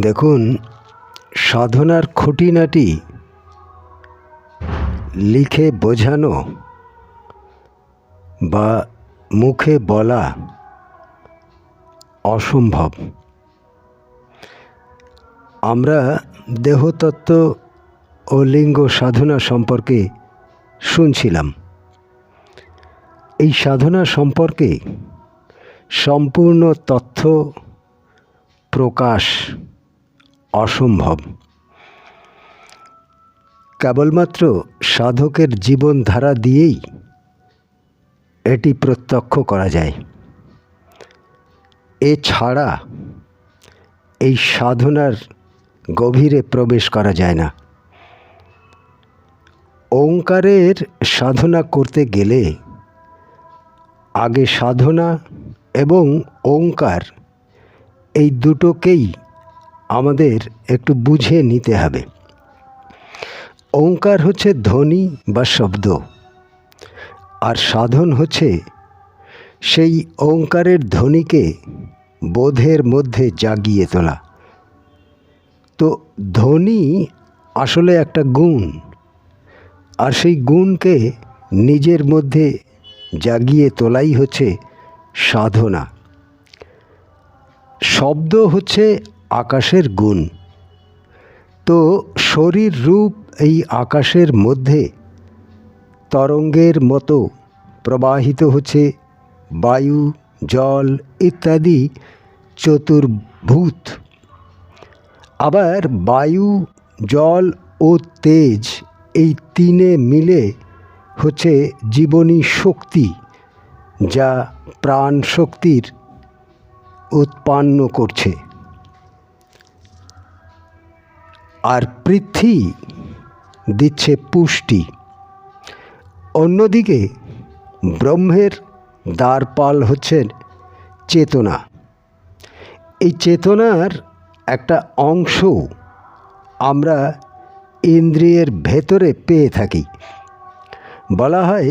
দেখুন, সাধনার খুঁটিনাটি লিখে বোঝানো বা মুখে বলা অসম্ভব। আমরা দেহতত্ত্ব ও লিঙ্গ সাধনা সম্পর্কে শুনছিলাম। এই সাধনা সম্পর্কে সম্পূর্ণ তথ্য প্রকাশ অসম্ভব। কেবলমাত্র সাধকের জীবনধারা দিয়েই এটি প্রত্যক্ষ করা যায়। এছাড়া এই সাধনার গভীরে প্রবেশ করা যায় না। ওঙ্কারের সাধনা করতে গেলে আগে সাধনা এবং ওঙ্কার এই দুটোকেই আমাদের একটু বুঝে নিতে হবে। ওঙ্কার হচ্ছে ধ্বনি বা শব্দ, আর সাধন হচ্ছে সেই ওঙ্কারের ধ্বনিকে বোধের মধ্যে জাগিয়ে তোলা। তো ধ্বনি আসলে একটা গুণ, আর সেই গুণকে নিজের মধ্যে জাগিয়ে তোলাই হচ্ছে সাধনা। শব্দ হচ্ছে আকাশের গুণ। তো শরীর রূপ এই আকাশের মধ্যে তরঙ্গের মতো প্রবাহিত হচ্ছে, বায়ু, জল ইত্যাদি চতুর্ভূত। আবার বায়ু, জল ও তেজ এই তিনে মিলে হচ্ছে জীবনী শক্তি, যা প্রাণ শক্তির উৎপন্ন করছে। আর পৃথ্বী দিচ্ছে পুষ্টি। অন্যদিকে ব্রহ্মের দ্বারপাল হচ্ছেন চেতনা। এই চেতনার একটা অংশ আমরা ইন্দ্রিয়ের ভেতরে পেয়ে থাকি। বলা হয়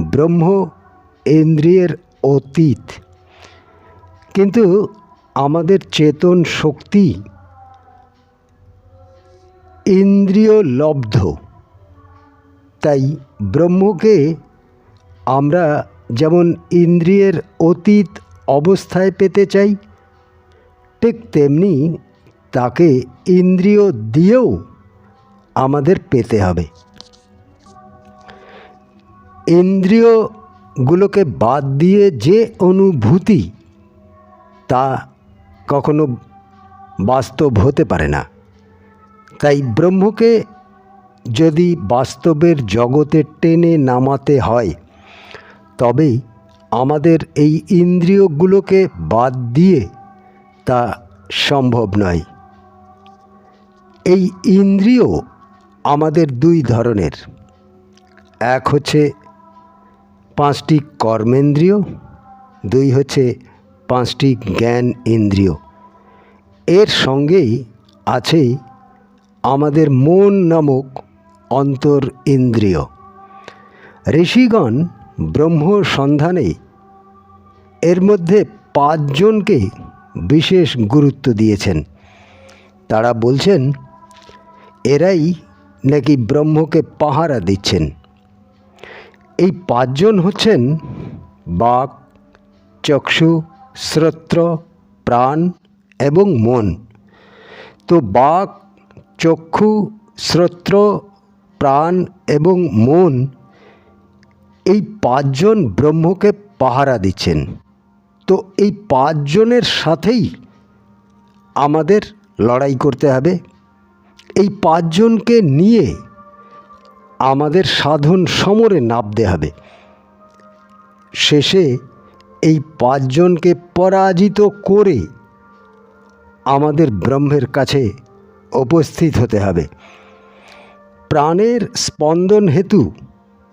ব্রহ্ম ইন্দ্রিয়ের অতীত। কিন্তু আমাদের চেতন শক্তি ইন্দ্রিয় লব্ধ। তাই ব্রহ্মকে আমরা যেমন ইন্দ্রিয়ের অতীত অবস্থায় পেতে চাই, ঠিক তেমনি তাকে ইন্দ্রিয় দিয়েও আমাদের পেতে হবে। ইন্দ্রিয়গুলোকে বাদ দিয়ে যে অনুভূতি তা কখনো বাস্তব হতে পারে না। তাই ব্রহ্মকে যদি বাস্তবের জগতে টেনে নামাতে হয় তবে আমাদের এই ইন্দ্রিয়গুলোকে বাদ দিয়ে তা সম্ভব নয়। এই ইন্দ্রিয় আমাদের দুই ধরনের। এক হচ্ছে পাঁচটি কর্মেন্দ্রিয়, দুই হচ্ছে পাঁচটি জ্ঞান ইন্দ্রিয়। এর সঙ্গেই আছে আমাদের মন নামক অন্তর ইন্দ্রিয়। ঋষিগণ ব্রহ্ম সন্ধানে এর মধ্যে পাঁচজনকে বিশেষ গুরুত্ব দিয়েছেন। তারা বলছেন, এরাই নাকি ব্রহ্মকে পাহারা দিচ্ছেন? এই পাঁচজন হচ্ছেন বাক, চক্ষু, শ্রোত্র, প্রাণ এবং মন। তো বাক চক্ষু, শ্রোত্র, প্রাণ এবং মন, এই পাঁচজন ব্রহ্মকে পাহারা দিচ্ছেন। তো এই পাঁচজনের সাথেই আমাদের লড়াই করতে হবে। এই পাঁচজনকে নিয়ে আমাদের সাধন সমরে নামতে হবে। শেষে এই পাঁচজনকে পরাজিত করে আমাদের ব্রহ্মের কাছে উপস্থিত হতে হবে। প্রাণের স্পন্দন হেতু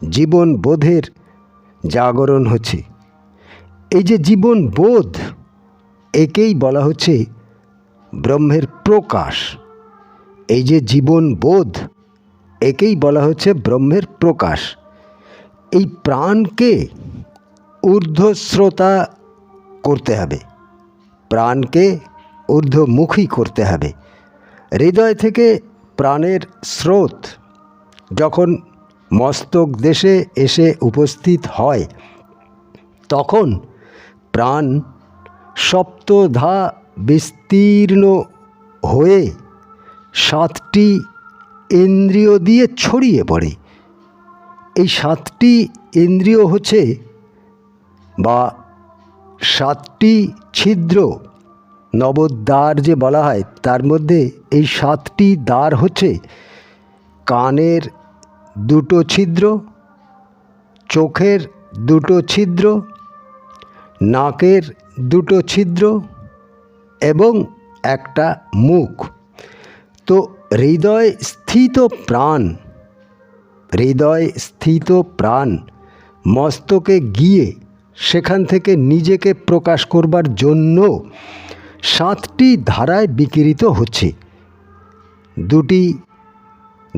জীবন বোধের জাগরণ হচ্ছে। এই যে জীবন বোধ, একেই বলা হচ্ছে ব্রহ্মের প্রকাশ। এই যে জীবন বোধ, একেই বলা হচ্ছে ব্রহ্মের প্রকাশ। এই প্রাণকে ঊর্ধ্বশ্রোতা করতে হবে। প্রাণকে ঊর্ধ্বমুখী করতে হবে। হৃদয় থেকে প্রাণের স্রোত যখন মস্তক দেশে এসে উপস্থিত হয়, তখন প্রাণ সপ্তধা বিস্তীর্ণ হয়ে সাতটি ইন্দ্রিয় দিয়ে ছড়িয়ে পড়ে। এই সাতটি ইন্দ্রিয় হচ্ছে বা সাতটি ছিদ্র নবদ্বার যে বলা হয়, তার মধ্যে এই সাতটি দ্বার হচ্ছে কানের দুটো ছিদ্র, চোখের দুটো ছিদ্র, নাকের দুটো ছিদ্র এবং একটা মুখ। তো হৃদয় স্থিত প্রাণ, হৃদয় স্থিত প্রাণ মস্তকে গিয়ে সেখান থেকে নিজেকে প্রকাশ করবার জন্য সাতটি ধারায় বিকিরিত হচ্ছে। দুটি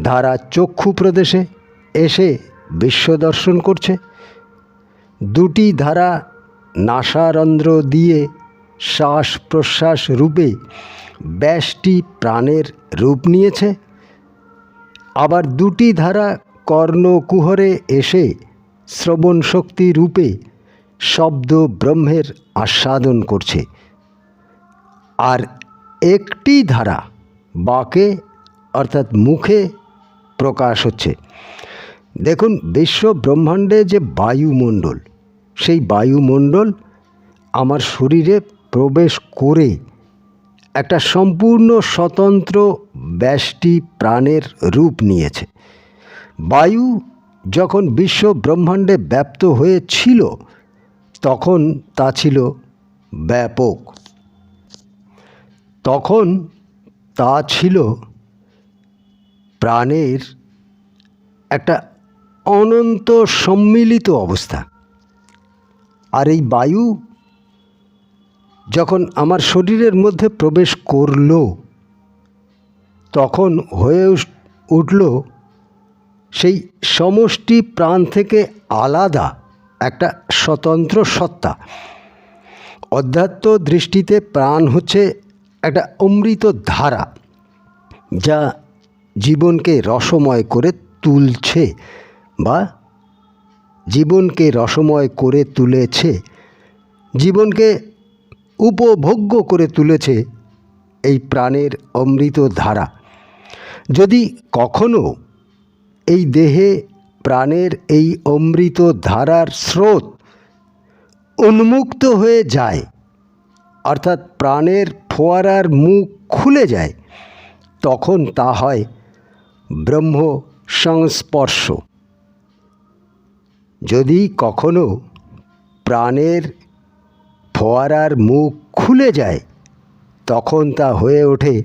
ধারা চক্ষু প্রদেশে এসে বিশ্ব দর্শন করছে। দুটি ধারা নাসারন্ধ্র দিয়ে শ্বাস প্রশ্বাস রূপে ব্যাসটি প্রাণের রূপ নিয়েছে। আবার দুটি ধারা কর্ণকুহরে এসে শ্রবণ শক্তি রূপে শব্দ ব্রহ্মের আস্বাদন করছে। আর একটি ধারা বাকে, অর্থাৎ মুখে প্রকাশ হচ্ছে। দেখুন, বিশ্ব ব্রহ্মাণ্ডে যে বায়ুমণ্ডল, সেই বায়ুমণ্ডল আমার শরীরে প্রবেশ করে একটা সম্পূর্ণ স্বতন্ত্র ব্যষ্টি প্রাণের রূপ নিয়েছে। বায়ু যখন বিশ্ব ব্রহ্মাণ্ডে ব্যাপ্ত হয়েছিল, তখন তা ছিল ব্যাপক। তখন তা ছিল প্রাণের একটা অনন্ত সম্মিলিত অবস্থা। আর এই বায়ু যখন আমার শরীরের মধ্যে প্রবেশ করল, তখন হয়ে উঠল সেই সমষ্টি প্রাণ থেকে আলাদা একটা স্বতন্ত্র সত্তা। অধ্যাত্ম দৃষ্টিতে প্রাণ হচ্ছে একটা অমৃত ধারা যা জীবনকে রসময় করে তুলছে বা জীবনকে রসময় করে তুলেছে, জীবনকে উপভোগ্য করে তুলেছে এই প্রাণের অমৃত ধারা। যদি কখনো এই দেহে প্রাণের এই অমৃত ধারার স্রোত উন্মুক্ত হয়ে যায় অর্থাৎ প্রাণের ফোয়ারার মুখ খুলে যায়, তখন তা হয় ব্রহ্ম সংস্পর্শ। যদি কখনো প্রাণের ফোয়ারার মুখ খুলে যায়, তখন তা হয়ে ওঠে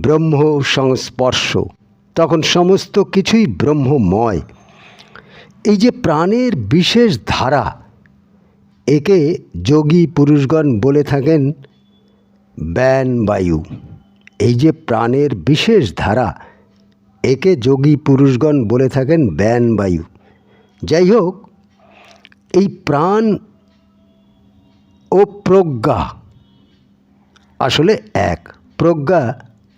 ব্রহ্ম সংস্পর্শ। তখন সমস্ত কিছুই ব্রহ্মময়। এই যে প্রাণের বিশেষ ধারা একে যোগী পুরুষগণ বলে থাকেন ব্যান বায়ু। এই যে প্রাণের বিশেষ ধারা, একে যোগী পুরুষগণ বলে থাকেন ব্যান বায়ু। যাই হোক, এই প্রাণ ও প্রজ্ঞা আসলে এক। প্রজ্ঞা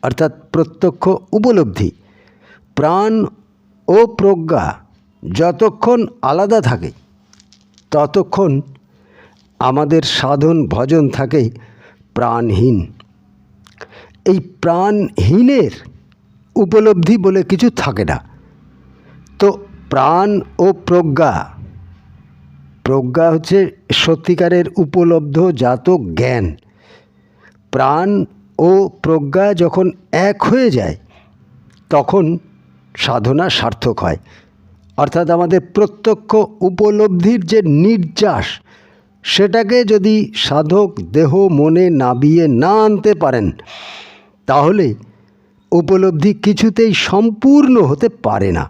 অর্থাৎ প্রত্যক্ষ উপলব্ধি। প্রাণ ও প্রজ্ঞা যতক্ষণ আলাদা থাকে, ততক্ষণ আমাদের সাধন ভজন থাকে প্রাণহীন। এই প্রাণহীনের উপলব্ধি বলে কিছু থাকে না। তো প্রাণ ও প্রজ্ঞা প্রজ্ঞা হচ্ছে সত্যিকারের উপলব্ধ জাত জ্ঞান। প্রাণ ও প্রজ্ঞা যখন এক হয়ে যায়, তখন সাধনা সার্থক হয়। অর্থাৎ আমাদের প্রত্যক্ষ উপলব্ধির যে নির্যাস সেটাকে যদি সাধক দেহ মনে নাবিয়ে না আনতে পারেন, তাহলে উপলব্ধি কিছুতেই সম্পূর্ণ হতে পারে না।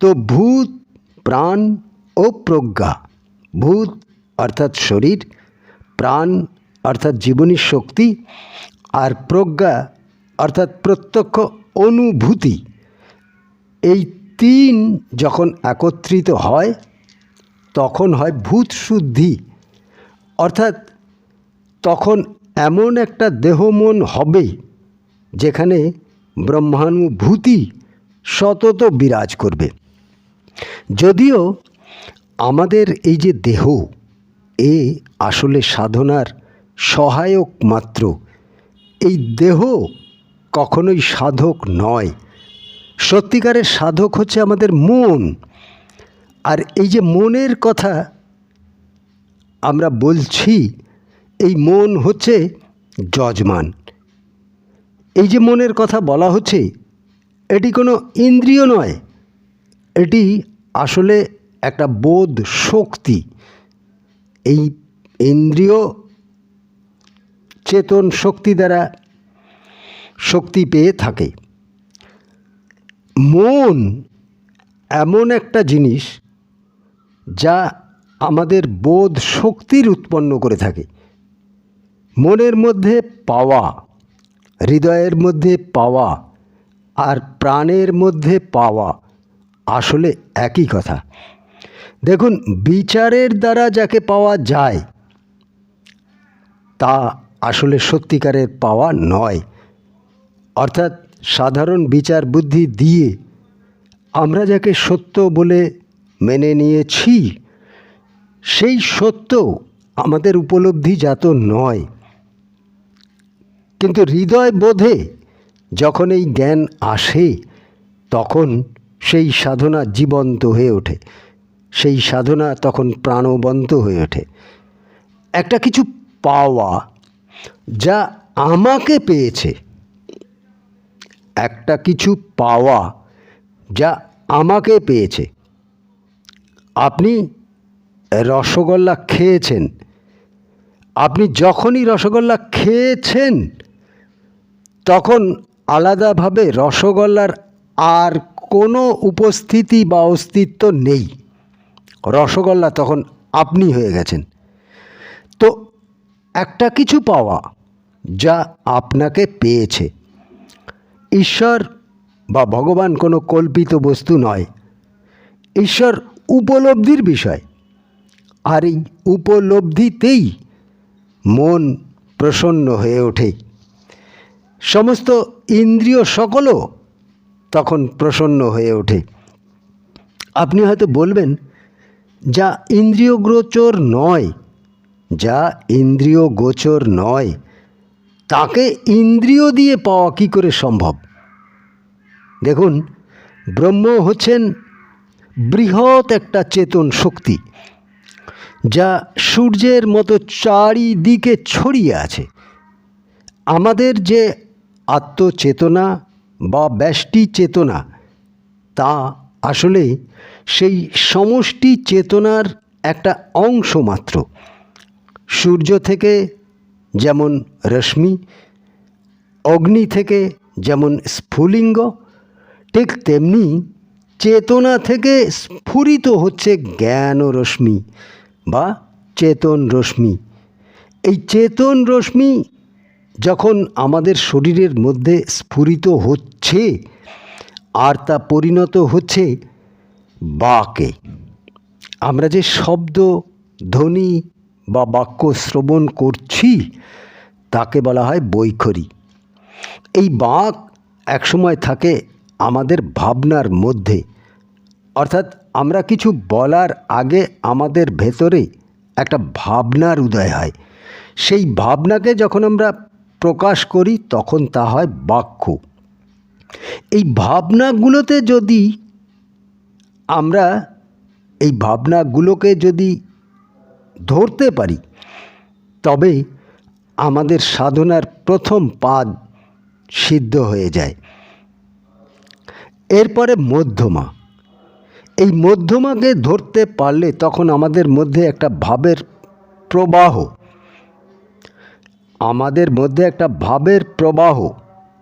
তো ভূত, প্রাণ ও প্রজ্ঞা, ভূত অর্থাৎ শরীর, প্রাণ অর্থাৎ জীবনী শক্তি আর প্রজ্ঞা অর্থাৎ প্রত্যক্ষ অনুভূতি, এই তিন যখন একত্রিত হয় তখন হয় ভূত শুদ্ধি অর্থাৎ তখন এমন একটা দেহ মন হবে যেখানে ব্রহ্মানুভূতি সতত বিরাজ করবে। যদিও আমাদের এই যে দেহ, এ আসলে সাধনার সহায়ক মাত্র। এই দেহ কখনোই সাধক নয়। সত্যিকারের সাধক হচ্ছে আমাদের মন। আর এই যে মনের কথা আমরা বলছি, এই মন হচ্ছে যজমান। এই যে মনের কথা বলা হচ্ছে, এটি কোনো ইন্দ্রিয় নয়, এটি আসলে একটা বোধ শক্তি। এই ইন্দ্রিয় চেতন শক্তি দ্বারা শক্তি পেয়ে থাকে। মন এমন একটা জিনিস যা আমাদের বোধ শক্তির উৎপন্ন করে থাকে। মনের মধ্যে পাওয়া, হৃদয়ের মধ্যে পাওয়া আর প্রাণের মধ্যে পাওয়া আসলে একই কথা। দেখুন, বিচারের দ্বারা যাকে পাওয়া যায়, তা আসলে সত্যিকারের পাওয়া নয়। অর্থাৎ সাধারণ বিচার বুদ্ধি দিয়ে আমরা যাকে সত্য বলে মেনে নিয়েছি। সেই সত্য আমাদের উপলব্ধি উপলব্ধিজাত নয়। কিন্তু হৃদয় বোধে যখন এই জ্ঞান আসে, তখন সেই সাধনা জীবন্ত হয়ে ওঠে। সেই সাধনা তখন প্রাণবন্ত হয়ে ওঠে। একটা কিছু পাওয়া যা আমাকে পেয়েছে, একটা কিছু পাওয়া যা আমাকে পেয়েছে আপনি রসগোল্লা খেয়েছেন। আপনি যখনই রসগোল্লা খেয়েছেন, তখন আলাদাভাবে রসগোল্লার আর কোনো উপস্থিতি বা অস্তিত্ব নেই। রসগোল্লা তখন আপনি হয়ে গেছেন। তো একটা কিছু পাওয়া যা আপনাকে পেয়েছে। ঈশ্বর বা ভগবান কোনো কল্পিত বস্তু নয়। ঈশ্বর উপলব্ধির বিষয়। আর এই উপলব্ধিতেই মন প্রসন্ন হয়ে ওঠে। সমস্ত ইন্দ্রিয় সকলও তখন প্রসন্ন হয়ে ওঠে। আপনি হয়তো বলবেন, যা ইন্দ্রিয় গোচর নয়, যা ইন্দ্রিয় গোচর নয়, তাকে ইন্দ্রিয় দিয়ে পাওয়া কী করে সম্ভব? দেখুন, ব্রহ্ম হচ্ছেন বৃহৎ একটা চেতন শক্তি, যা সূর্যের মতো চারিদিকে ছড়িয়ে আছে। আমাদের যে আত্মচেতনা বা ব্যষ্টি চেতনা, তা আসলে সেই সমষ্টি চেতনার একটা অংশ মাত্র। সূর্য থেকে যেমন রশ্মি, অগ্নি থেকে যেমন স্ফুলিঙ্গ, ঠিক তেমনি চেতনা থেকে স্ফুরিত হচ্ছে জ্ঞান রশ্মি বা চেতন রশ্মি। এই চেতন রশ্মি যখন আমাদের শরীরের মধ্যে স্ফুরিত হচ্ছে, আর তা পরিণত হচ্ছে বাকে। আমরা যে শব্দ, ধ্বনি বা বাক্য শ্রবণ করছি, তাকে বলা হয় বৈখরি। এই বাক একসময় থাকে আমাদের ভাবনার মধ্যে। অর্থাৎ আমরা কিছু বলার আগে আমাদের ভেতরে একটা ভাবনার উদয় হয়। সেই ভাবনাকে যখন আমরা প্রকাশ করি, তখন তা হয় বাক্য। এই ভাবনাগুলোতে যদি আমরা এই ভাবনাগুলোকে যদি ধরতে পারি, তবে আমাদের সাধনার প্রথম পাদ সিদ্ধ হয়ে যায়। এরপরে মধ্যমা। এই মধ্যমাকে ধরতে পারলে তখন আমাদের মধ্যে একটা ভাবের প্রবাহ, আমাদের মধ্যে একটা ভাবের প্রবাহ,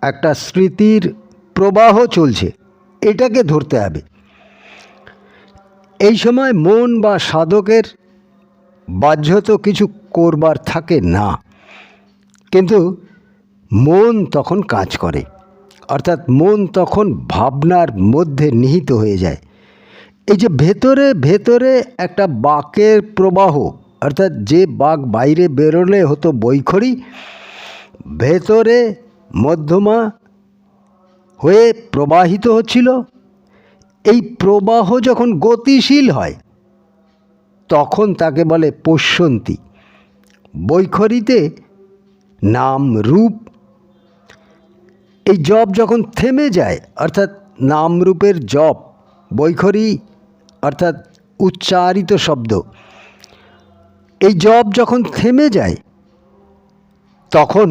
একটা স্মৃতির প্রবাহ চলছে। এটাকে ধরতে হবে। এই সময় মন বা সাধকের বাহ্যত কিছু করবার থাকে না, কিন্তু মন তখন কাজ করে। অর্থাৎ মন তখন ভাবনার মধ্যে নিহিত হয়ে যায়। এই যে ভেতরে ভেতরে একটা বাকের প্রবাহ, অর্থাৎ যে বাঘ বাইরে বেরোলে হতো বৈখরি, ভেতরে মধ্যমা হয়ে প্রবাহিত হচ্ছিল। এই প্রবাহ যখন গতিশীল হয়, তখন তাকে বলে পশ্যন্তী। বৈখরিতে নাম রূপ এই জপ যখন থেমে যায়, অর্থাৎ নামরূপের জপ বৈখরি, অর্থাৎ উচ্চারিত শব্দ, এই জপ যখন থেমে যায়, তখন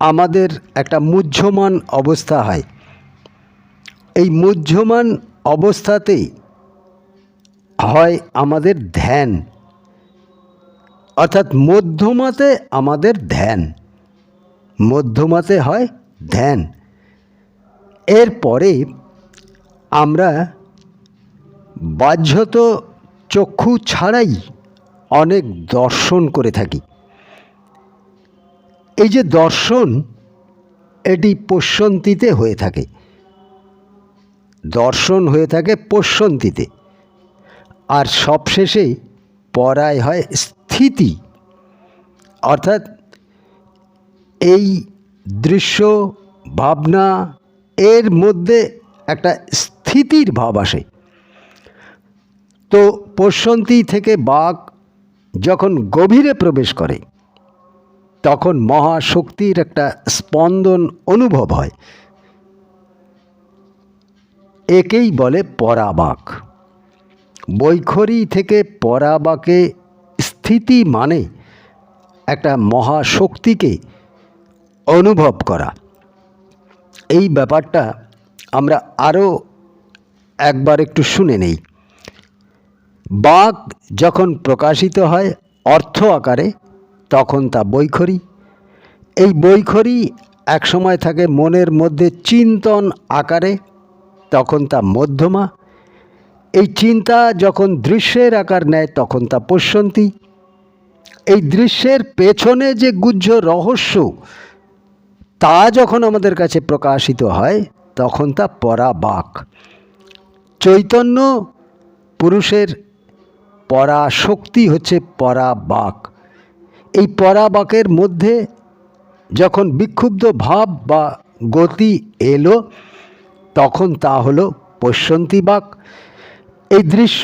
আমাদের একটা মুহ্যমান অবস্থা হয়। এই মুহ্যমান অবস্থাতেই হয় আমাদের ধ্যান, অর্থাৎ মধ্যমাতে আমাদের ধ্যান, মধ্যমাতে হয় ধ্যান এরপরে আমরা বাহ্যত চক্ষু ছাড়াই অনেক দর্শন করে থাকি। এই যে দর্শন, এটি পশ্যন্তীতে হয়ে থাকে। দর্শন হয়ে থাকে পশ্যন্তীতে আর সবশেষে পরায় হয় স্থিতি। অর্থাৎ এই দৃশ্য, ভাবনা, এর মধ্যে একটা স্থিতির ভাব আসে। তো পশ্যন্তী থেকে বাঘ যখন গভীরে প্রবেশ করে, তখন মহাশক্তির একটা স্পন্দন অনুভব হয়। একেই বলে পরাবাক। বৈখরি থেকে পরাবাকে স্থিতি মানে একটা মহাশক্তিকে অনুভব করা। এই ব্যাপারটা আমরা আরও একবার একটু শুনে নেই। বাঘ যখন প্রকাশিত হয় অর্থ আকারে, তখন তা বৈখরি। এই বৈখরি একসময় থাকে মনের মধ্যে চিন্তন আকারে, তখন তা মধ্যমা। এই চিন্তা যখন দৃশ্যের আকার নেয়, তখন তা পশ্যন্তী এই দৃশ্যের পেছনে যে গুহ্য রহস্য তা যখন আমাদের কাছে প্রকাশিত হয়, তখন তা পরাবাক। চৈতন্য পুরুষের পরা শক্তি হচ্ছে পরাবাক। এই পরাবাকের মধ্যে যখন বিক্ষুব্ধ ভাব বা গতি এলো, তখন তা হলো পশ্যন্তী বাক এই দৃশ্য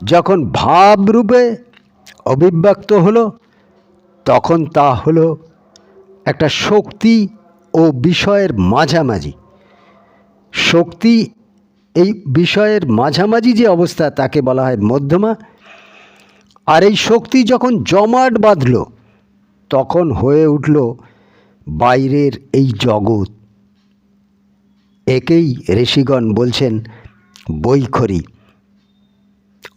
যখন ভাবরূপে অভিব্যক্ত হলো, তখন তা হলো একটা শক্তি ও বিষয়ের মাঝামাঝি। শক্তি এই বিষয়ের মাঝামাঝি যে অবস্থা তাকে বলা হয় মধ্যমা। আর এই শক্তি যখন জমাট বাঁধল, তখন হয়ে উঠল বাইরের এই জগৎ। একেই ঋষিগণ বলছেন বৈখরি।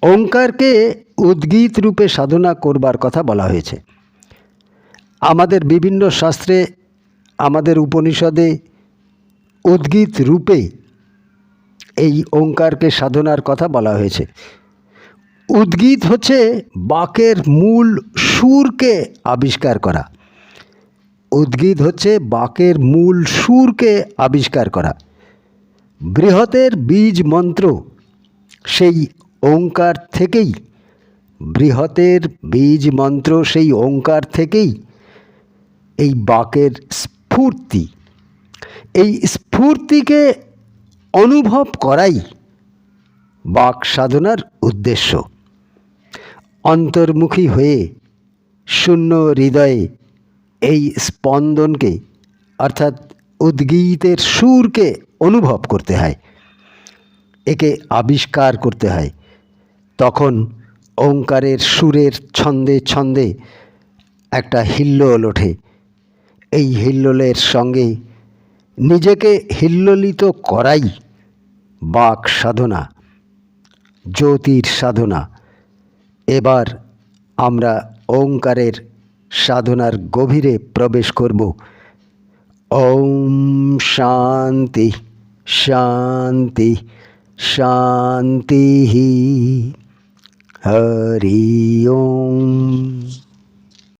ওঙ্কারকে উদ্গীত রূপে সাধনা করবার কথা বলা হয়েছে। আমাদের বিভিন্ন শাস্ত্রে, আমাদের উপনিষদে উদ্গীত রূপে এই ওঙ্কারকে সাধনার কথা বলা হয়েছে। উদ্গীত হচ্ছে বাকের মূল সুরকে আবিষ্কার করা। উদ্গীত হচ্ছে বাকের মূল সুরকে আবিষ্কার করা। বৃহতের বীজ মন্ত্র সেই ওঙ্কার থেকেই, বৃহতের বীজ মন্ত্র সেই ওঙ্কার থেকেই এই বাকের স্ফূর্তি। এই স্ফূর্তিকে অনুভব করাই বাক সাধনার উদ্দেশ্য। অন্তর্মুখী হয়ে শূন্য হৃদয়ে এই স্পন্দনকে, অর্থাৎ উদ্গীতের সুরকে অনুভব করতে হয়। একে আবিষ্কার করতে হয়। তখন ওঙ্কারের সুরের ছন্দে ছন্দে একটা হিল্লোল ওঠে। এই হিল্লোলের সঙ্গে নিজেকে হিল্লোলিত করাই বাক সাধনা, জ্যোতির সাধনা। এবার আমরা ওঙ্কারের সাধনার গভীরে প্রবেশ করব। ওম শান্তি শান্তি শান্তি হরি ওম।